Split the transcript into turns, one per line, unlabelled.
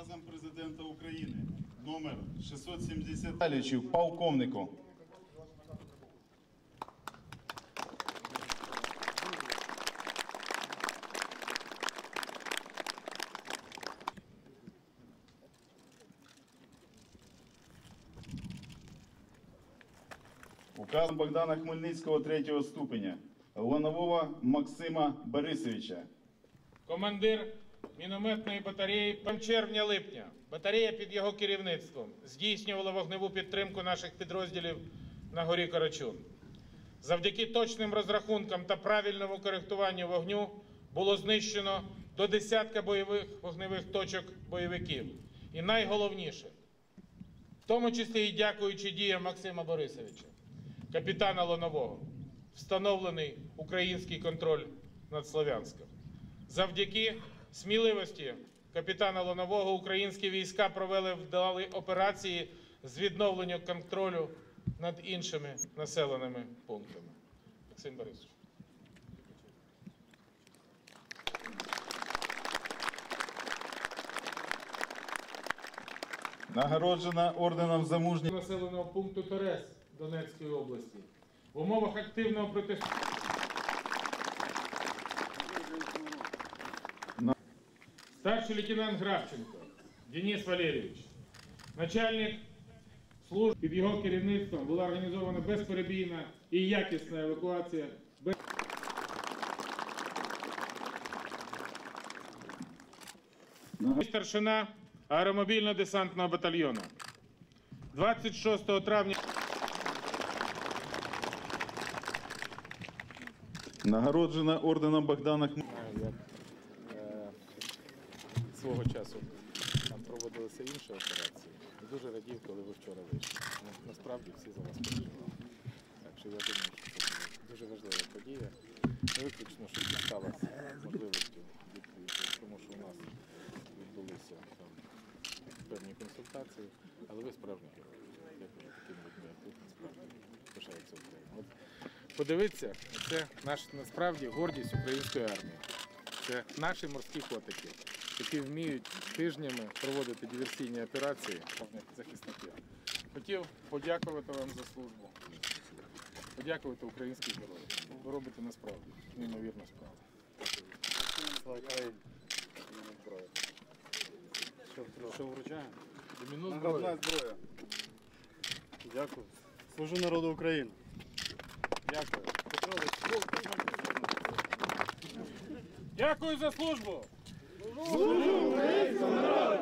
Наказом президента України номер 670 Віталійовичу, полковнику. Указом Богдана Хмельницького третього ступеня Ланового Максима Борисовича.
Командир мінометної батареї червня-липня. Батарея під його керівництвом здійснювала вогневу підтримку наших підрозділів на горі Карачун. Завдяки точним розрахункам та правильному коректуванню вогню було знищено до десятка бойових вогневих точок бойовиків. І найголовніше, в тому числі і дякуючи діям Максима Борисовича, капітана Лонового, встановлений український контроль над Слов'янськом. Завдяки сміливості капітана Лонового українські війська провели вдалі операції з відновлення контролю над іншими населеними пунктами. Максим Борисович.
Нагороджена орденом за мужність.
населеного пункту Торес Донецької області в умовах активного протистояння. Старший лейтенант Грабченко Денис Валерійович, начальник служб під його керівництвом була організована безперебійна і якісна евакуація. Старшина аеромобільно-десантного батальйону. 26 травня
Нагороджена орденом Богдана Хмельницького.
Свого часу там проводилися інші операції. Дуже радів, коли ви вчора вийшли. Ну, насправді всі за вас переживали. Так що я думаю, що це дуже важлива подія. Не виключно, що дісталася можливістю відповісти, тому що у нас відбулися там певні консультації, але ви справжні герої. Дякую таким людьми, як ви насправді пишається Україна. Подивіться, це наш насправді гордість української армії. Це наші морські котики, які вміють тижнями проводити диверсійні операції захисників. Хотів подякувати вам за службу, подякувати українським героям. Ви робите насправді неймовірну справу.
Що вручаємо? Наградна зброя. Дякую. Служу народу України.
Дякую. Петрович,
Дякую за службу!
Служу українському народу!